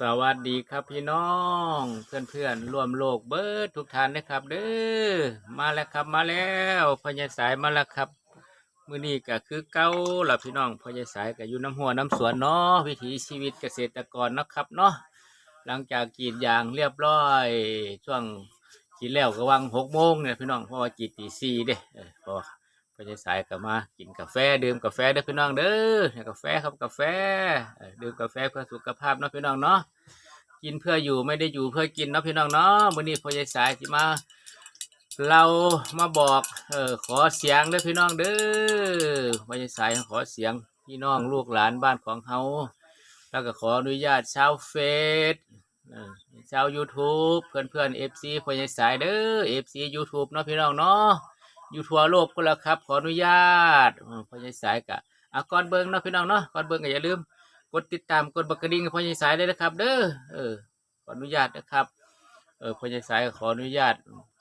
สวัสดีครับพี่น้องเพื่อนเพื่อนๆร่วมโลกเบิร์ดทุกท่านนะครับเด้อมาแล้วครับมาแล้วพญาสายมาแล้วครับมื้อนี้ก็คือเก้าหล่ะพี่น้องพญาสายก็อยู่น้ำหัวน้ำสวนเนาะวิถีชีวิตเกษตรกรเนาะครับเนาะหลังจากกรีดยางเรียบร้อย ช่วงกินแล้วก็วังหกโมงเนี่ยพี่น้องเพราะว่ากรีดตีสี่เด้อพราะว่าพญาสายก็มากินกาแฟดื่มกาแฟเด้อพี่น้องเด้อกาแฟครับกาแฟเดื่มกาแฟเพื่อสุขภาพเนาะพี่น้องเนาะกินเพื่ออยู่ไม่ได้อยู่เพื่อกินเนาะพี่น้องเนาะมื้อนี้พอใหญ่สายสิมาเรามาบอกเออขอเสียงเด้อพี่น้องเด้อพอใหญ่สายขอเสียงพี่น้องลูกหลานบ้านของเฮาแล้วก็ขออนุญาตชาวเฟซชาว YouTube เพื่อนเพื่อน FC พ่อใหญ่สายเด้อ FC YouTube เนาะพี่น้องเนาะ อยู่ทั่วโลกก็แล้วครับ ขออนุญาตพ่อใหญ่สายกะอะก่อนเบิ่งเนาะพี่น้องเนาะก่อนเบิ่งก็อย่าลืม กดติดตามกดบักกระดิ่งพ่อใหญ่สายได้นะครับ เด้อเออขออนุญาตนะครับเออพ่อใหญ่สายขออนุญาต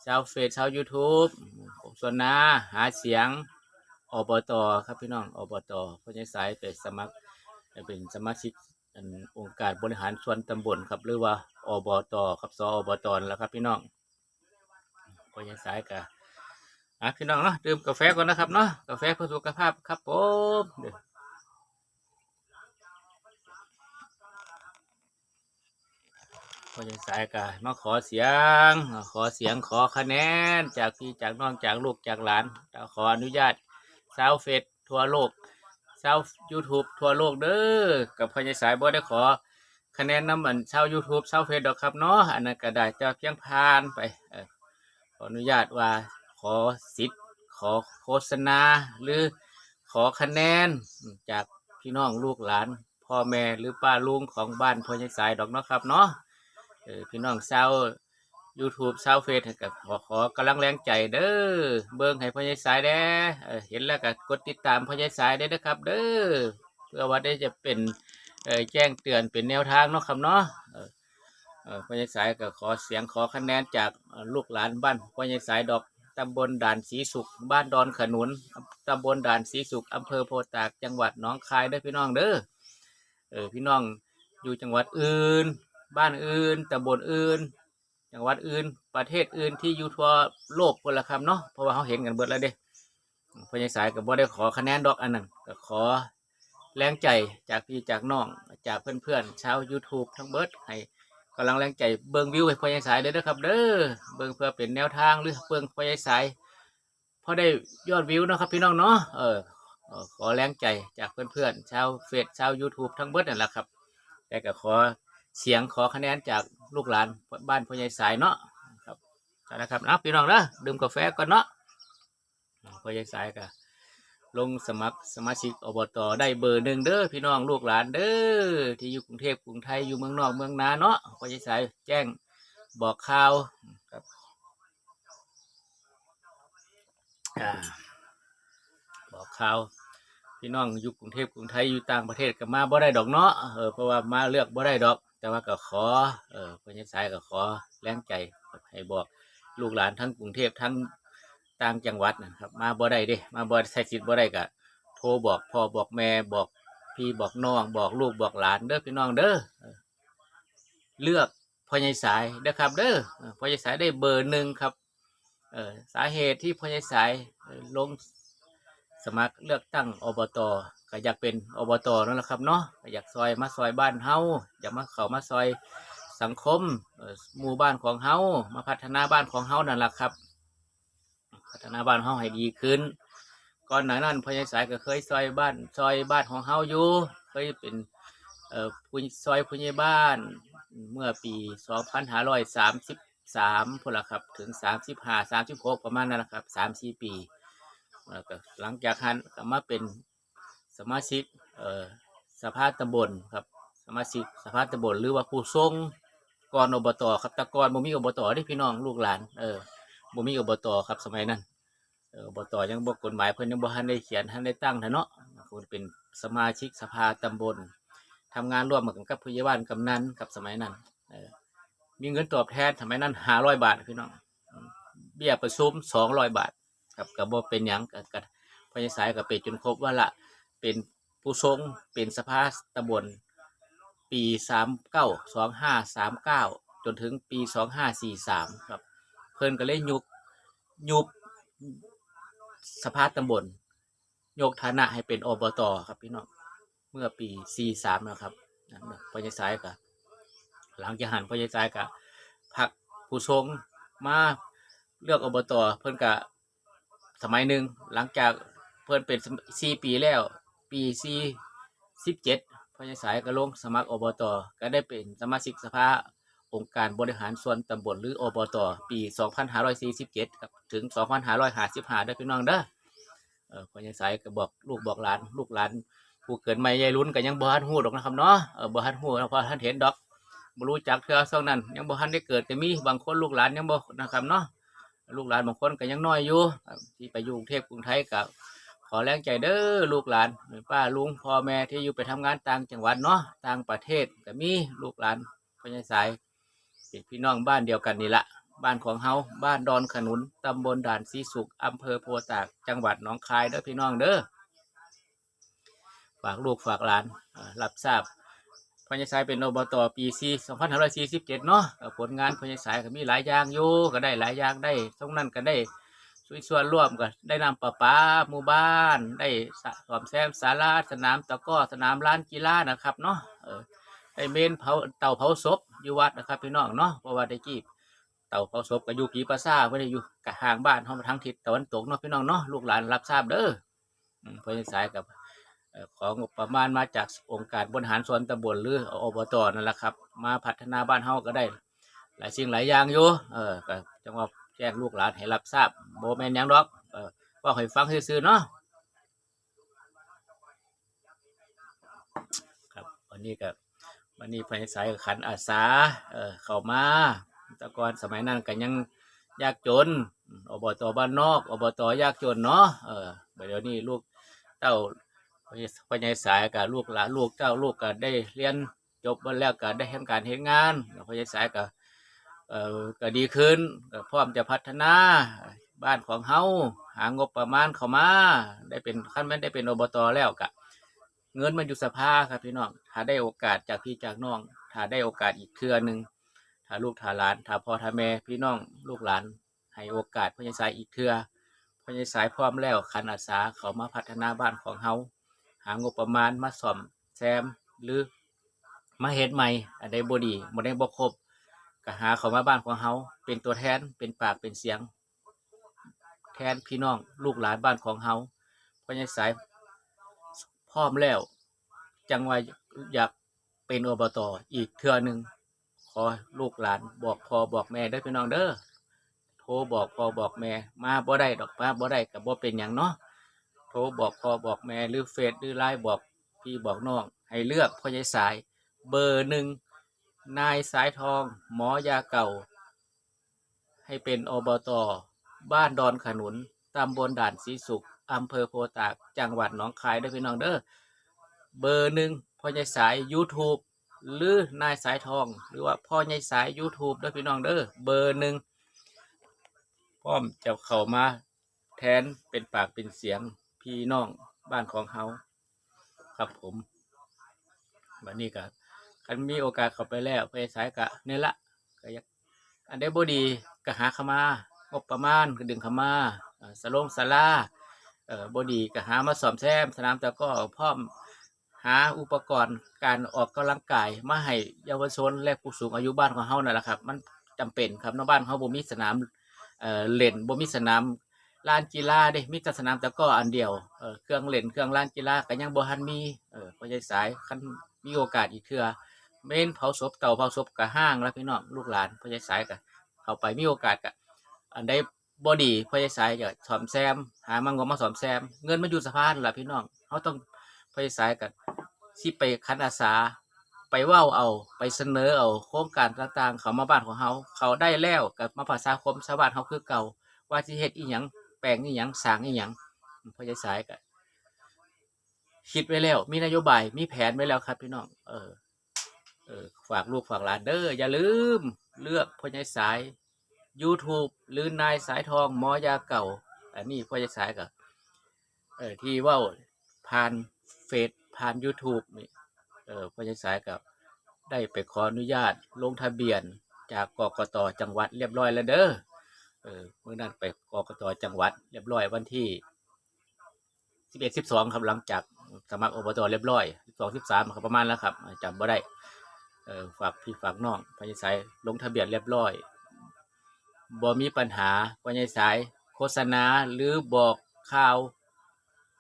ชาวเฟซชาวยูทูบผมส่วนนาหาเสียงอบตครับพี่น้องอบตพ่อใหญ่สายไปสมัครเป็นสมาชิกอันองค์การบริหารส่วนตำบลครับ หรือว่าอบตครับสอบตแล้วครับพี่น้องพ่อใหญ่สายก็ อะพี่น้องเนาะดื่มกาแฟก่อนนะครับเนาะกาแฟเพื่อสุขภาพครับผมเด้อพอจะสายกามาขอเสียง ขอเสียงขอคะแนน จากพี่จากน้องจากลูกจากหลานจะขออนุญาตชาวเฟซทั่วโลกชาว YouTube ทั่วโลกเด้อกับพอจะสายบ่ได้ขอ คะแนนน้ำมันชาว YouTube ชาวเฟซดอกครับเนาะอันนั้นก็ได้จะเพียงผ่านไปขออนุญาตว่า ขอสิทธิ์ขอโฆษณา หรือขอคะแนนจากพี่น้องลูกหลาน พ่อแม่หรือป้าลุงของบ้านพอจะสายดอกเนาะครับเนาะเออพี่น้องชาว YouTube ชาวเฟซก็ขอขอกำลังแรงใจเด้อเบิ่งให้พ่อใหญ่สายแด้เอเห็นแล้วก็กดติดตามพ่อใหญ่สายได้นะครับ เด้อเพื่อว่าได้จะเป็นแจ้งเตือนเป็นแนวทางเนาะครับเนาะพ่อใหญ่สายก็ขอเสียงขอคะแนนจากลูกหลานบ้านพ่อใหญ่สายดอก ตำบลด่านสีสุข บ้านดอนขนุนตำบลด่านสีสุขอำเภอโพตากจังหวัดหนองคายเด้อพี่น้องเด้อเออพี่น้องอยู่จังหวัดอื่น บ้านอื่นตำบลอื่น จังหวัดอื่น ประเทศอื่นที่อยู่ทั่วโลกคนละคำเนาะเพราะว่าเขาเห็นกันเบิดแล้วเด้พญาสายกับบ่ได้ขอคะแนนดอกอันนั้นก็ขอแรงใจจากพี่จากน้องจากเพื่อนๆชาว YouTube ทั้งเบิดให้ กำลังแรงใจเบิ่งวิวให้พญาสายเด้อเด้อครับ เด้อเบิ่งเพื่อเป็นแนวทางหรือเบิ่งพญาสายพอได้ยอดวิวนะครับ พี่น้องเนาะเออขอแรงใจจากเพื่อนๆชาวเฟซชาว YouTube ทั้งเบิดนั่นแหละครับ แต่ก็ขอเสียงขอคะแนนจากลูกหลานบ้านพ่อใหญ่สายเนาะครับเอาละครับนะพี่น้องนะดื่มกาแฟก่อนเนาะพ่อใหญ่สายก็ ลงสมัครสมาชิกอบตได้เบอร์หนึ่งเด้อพี่น้องลูกหลานเด้อที่อยู่กรุงเทพกรุงไทยอยู่เมืองนอกเมืองนาเนาะพ่อใหญ่สายแจ้งบอกข่าวครับอบอกข่าวพี่น้องอยู่กรุงเทพกรุงไทยอยู่ต่างประเทศก็มาบ่ได้ดอกเนาะเออเพราะว่ามาเลือกบ่ได้ดอก แต่ว่าก็ขอเออพญสายก็ขอแรงใจให้บอกลูกหลานทั้งกรุงเทพทั้ง ต่างจังหวัดนะครับ มาบ่ได้เด้ มาบ่ใช้สิทธิ์บ่ได้ก็โทรบอกพ่อบอกแม่บอกพี่บอกน้องบอกลูกบอกหลานเด้อพี่น้องเด้อเออเลือกพญาสายเด้อครับ เด้อเออพญาสายได้เบอร์หนึ่งครับเออสาเหตุที่พญาสายลงสมัครเลือกตั้งอบตก็อยากเป็นอบตนั่นแหละครับเนาะอยากซอยมาซอยบ้านเฮาอยากมาเขามาซอยสังคมหมู่บ้านของเฮามาพัฒนาบ้านของเฮานั่นแหละครับ พัฒนาบ้านเฮาให้ดีขึ้น ก่อนหน้านั้นพญาสายก็เคยซอยบ้านซอยบ้านของเฮาอยู่เคยเป็นเอ่อผู้ซอยผู้ใหญ่บ้าน เมื่อปี2533พุ่นละครับ ถึง 35 36 ประมาณนั้นละครับ3-4 ปีแล้วก็หลังจากนั้นก็มาเป็นสมาชิกเอ่อสภาตำบลครับสมาชิกสภาตำบลหรือว่าผู้ทรงกรอบตครับต่ก่อนบ่มีอบตที่พี่น้องลูกหลานเออ บ่มีอบตครับสมัยนั้นอออบตยังบ่กฎหมายเพิ่นยังบ่ทันได้เขียนทันได้ตั้งนะเนาะคุณเป็นสมาชิกสภาตำบลทำงานร่วมกันกับผู้ใหญ่บ้านกำนันกับสมัยนั้นมีเงินตอบแทนสมัยนั้น500บาทพี่น้องเบี้ยประชุม200บาทครับก็บ่เป็นหยังก็ก็พญสายก็เป็นจนครบว่าละเป็นผู้ทรงเป็นสภาตำบลปีสามเก้าสองห้าสามเก้าจนถึงปีสองห้าสี่สามครับ พิ่นก็เลยยุบยุบสภาตำบลยกฐานะให้เป็นอบตครับพี่น้องเมื่อปีสี่สามนะครับนั่นพญสายกับหลังจากหันพญสายกับพักผู้ทรงมาเลือกอบตเพิ่นกะสมัยหนึ่งหลังจากเพิ่นเป็นสี่ปีแล้ว ปีสี่สิบเจ็ดพญสายก็ลงสมัครอบตก็ได้เป็นสมาชิกสภา องค์การบริหารส่วนตำบลหรืออบตปี 2547ครับถึง 2555ได้พี่น้องเด้อเออพ่อใหญ่สายก็บอกลูกบอกหลานลูกหลาน ผู้เกิดใหม่ยายรุ่นก็ยังบ่ทันฮู้ดอกนะครับเนาะเออบ่ทันฮู้เพราะท่านเห็นดอกบ่รู้จักเทื่อช่วงนั้น ยังบ่ทันได้เกิดก็มีบางคนลูกหลานยังบ่นะครับเนาะลูกหลานบางคนก็ยังน้อยอยู่ที่ไปอยู่กรุงเทพกรุงไทยก็ขอแรงใจเด้อลูกหลานป้าลุงพ่อแม่ที่อยู่ไปทำงานต่างจังหวัดเนาะต่างประเทศก็มีลูกหลานพ่อใหญ่สาย เป็นพี่น้องบ้านเดียวกันนี่ละบ้านของเฮาบ้านดอนขนุนตำบลด่านสีสุขอำเภอโพธาตากจังหวัดหนองคายเด้อพี่น้องเด้อฝากลูกฝากหลานรับทราบพญสายเป็นอบตปีซี2547 เนาะเอ่อผลงานพญสายก็มีหลายอย่างอยู่ก็ได้หลายอย่างได้ตรงนั้นก็ได้ช่วยส่วนร่วมก็ได้นำประปาหมู่บ้าน ได้สอมแซมศาลาสนามตะก้อสนามลานกีฬานะครับเนาะเออไอเมนเผาเตาเผาศพ อยู่วัดนะครับพี่น้องเนาะเพราะว่าได้กี้เต่าเผาศพก็อยู่กีปาซ่าไม่ได้อยู่กะห่างบ้านเฮามาทางทิศตะวันตกเนาะพี่น้องเนาะลูกหลานรับทราบเด้อเพื่อสายกับของงบประมาณมาจากองค์การบริหารส่วนตำบลหรืออบตนั่นแหละครับ มาพัฒนาบ้านเฮาก็ได้ หลายสิ่งหลายอย่างอยู่เออก็จังหว่าแจ้งลูกหลานให้รับทราบโบแมนยังดอกเออว่าให้ฟังซื่อๆเนาะครับวันนี้ก็ วันนี้ภายสายขันอาสา เออเข้ามาแต่ก่อนสมัยนั้นก็ยังยากจน อบตบ้านนอก อบตยากจนเนาะ เออเดี๋ยวนี้ลูกเต้าภายสายกับลูกหลานลูกเต้าลูกก็ได้เรียนจบมาแล้วก็ได้ทำการเห็นงานภายสายก็เออก็ดีขึ้นพร้อมจะพัฒนาบ้านของเฮาหางบประมาณเข้ามา ได้เป็นขั้นแม่นได้เป็นอบตแล้วก็ เงินมันอยู่สภาครับพี่น้องถ้าได้โอกาสจากพี่จากน้องถ้าได้โอกาสอีกเครือหนึ่งถ้าลูกถ้าหลานถ้าพ่อถ้าแม่พี่น้องลูกหลานให้โอกาสพ่อใหญ่สายอีกเครือพ่อใหญ่สายพร้อมแล้วคันอาสาเขามาพัฒนาบ้านของเฮาหางบประมาณมาซ่อมแซมหรือมาเฮ็ดใหม่อันใดบ่ดีบ่ได้บ่ครบก็หาเขามาบ้านของเฮาเป็นตัวแทนเป็นปากเป็นเสียง แทนพี่น้องลูกหลานบ้านของเฮาพ่อใหญ่สาย พร้อมแล้ว จังว่าอยากเป็นอบตอีกเทื่อหนึ่งขอลูกหลานบอกพอบอกแม่ได้พี่น้องเด้อโทรบอกพอบอกแม่มาบ่ได้ดอกมาบ่ได้กับบ่เป็นอย่างเนาะโทรบอกพอบอกแม่หรือเฟซหรือไลน์บอกพี่บอกน้องให้เลือกพ่อใหญ่สาย เบอร์หนึ่งนายสายทอง หมอยาเก่า ให้เป็นอบต บ้านดอนขนุนตำบลด่านสีสุข อำเภอโพธิ์ตากจังหวัดหนองคายด้อพี่น้องเด้อเบอร์หนึ่งพ่อใหญ่สาย YouTube หรือนายสายทอง หรือว่าพ่อใหญ่สาย YouTube ด้อพี่น้องเด้อเบอร์หนึ่งพร้อมจะเข้ามาแทนเป็นปากเป็นเสียงพี่น้องบ้านของเฮาครับผมวันนี้ก็คันมีโอกาสเข้าไปแล้วพ่อใหญ่สายกะเนี่ยละก็อยากอันใดบ่ดีก็หาขมา งบประมาณก็ดึงขมาเอ่อสลงสลา เออบดีก็หามาซ่อมแซมสนามแต่ก็พร้อมหาอุปกรณ์การออกกำลังกายมาให้เยาวชนและผู้สูงอายุบ้านของเฮานั่นแหละครับ มันจำเป็นครับนาะบ้านเฮาบ่มีสนามเอ่อเล่นบ่มีสนามลานกีฬาเด้มีแต่สนามตะกร้ออันเดียวเออเครื่องเล่นเครื่องลานกีฬาก็ยังบ่ทันมีเออพ่อใหญ่สายคันมีโอกาสอีกเทื่อเมนเผาศพเต่าเผาศพก็ห้างแล้วพี่น้องลูกหลานพ่อใหญ่สายก็เข้าไปมีโอกาสก็อันใด บอดีพยาสายจะสอมแซม หามังงมาสอมแซม เงินมันอยู่สะพานล่ะพี่น้องเขาต้องพยาสายกันที่ไปคันอาสา ไปว่าเอาไปเสนอเอาโครงการต่างๆ เขามาบ้านของเขาเขาได้แล้วกับมาภาษาคมชาวบ้านเขาคือเก่า ว่าที่เฮ็ดอีหยังแปลงอีหยังสางอีหยังพยาสายกันคิดไว้แล้ว มีนโยบายมีแผนไว้แล้วครับพี่น้องเออเออฝากลูกฝากหลานเด้ออย่าลืม เลือกพญายสาย YouTube หรือนายสายทองหมอยาเก่า อันนี้พ่อจะสายกับเออที่ว่าผ่านเฟซผ่าน YouTube นี่เออพ่อจะสายกับได้ไปขออนุญาตลงทะเบียนจากกกตจังหวัดเรียบร้อยแล้วเด้อเออเมื่อนั้นไปกกตจังหวัดเรียบร้อยวันที่สิบเอ็ดสิบสองครับหลังจากสมัครอบตเรียบร้อยสิบสองสิบสามครับประมาณแล้วครับจำบ่ได้เออฝากพี่ฝากน้องพญาสายลงทะเบียนเรียบร้อย บ่มีปัญหาพญาสายโฆษณาหรือบอกข่าว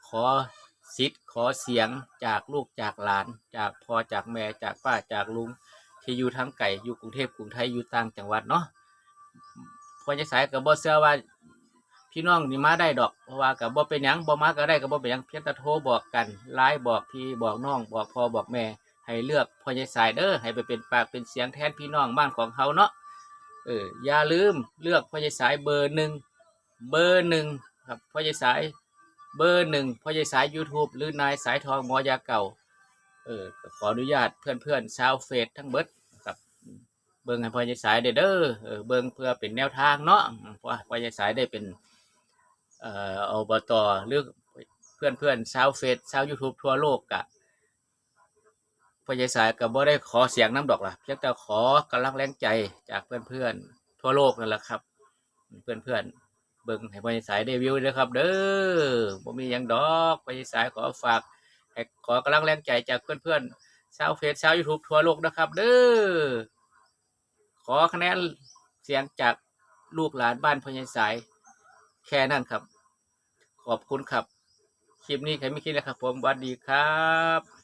ขอสิทธิ์ขอเสียงจากลูกจากหลาน จากพ่อจากแม่จากป้าจากลุง ที่อยู่ทั้งไก่อยู่กรุงเทพกรุงไทยอยู่ต่างจังหวัดเนาะพอจะสายกับบ่เชื่อว่าพี่น้องนี่มาได้ดอกเพราะว่ากับบ่เป็นหยังบ่มาก็ได้กับบ่เป็นหยังเพียงแต่โทรบอกกันไลน์บอกพี่บอกน้องบอกพ่อบอกแม่ ให้เลือกพอจะสายเด้อให้ไปเป็นปากเป็นเสียงแทนพี่น้องบ้านของเขาเนาะ เอออย่าลืมเลือกพอจะสายเบอร์หนึ่งเบอร์หนึ่งครับพอจะสายเบอร์หนึ่งพอจะสาย YouTube หรือนายสายทองหมอยาเก่าเออขออนุญาตเพื่อนเพื่อนๆชาวเฟซทั้งเบิดครับ เบิ่งให้พ่อใหญ่สายเด้อเด้อเออเบิ่งเพื่อเป็นแนวทางเนาะเพราะว่าพ่อใหญ่สายได้เป็นเอ่ออบตหรือเพื่อนเพื่อนๆชาวเฟซชาว YouTube ทั่วโลกกะ พ่อใหญ่สายก็บ่ได้ขอเสียงน้ำดอกล่ะเพียงแต่ขอกำลังแรงใจจากเพื่อนเพื่อนๆทั่วโลกนั่นแหละครับ เพื่อนเพื่อนๆเบิ่งให้พ่อใหญ่สายได้วิวเด้อครับ เด้อบ่มีหยังดอกพ่อใหญ่สายขอฝากให้ขอกำลังแรงใจจากเพื่อนๆชาวเฟซชาวยูทูบทั่วโลกนะครับ เด้อขอคะแนนเสียงจากลูกหลานบ้านพญายสายแค่นั้นครับ ขอบคุณครับ คลิปนี้ใครไม่คิดนะครับ ผมสวัสดีครับ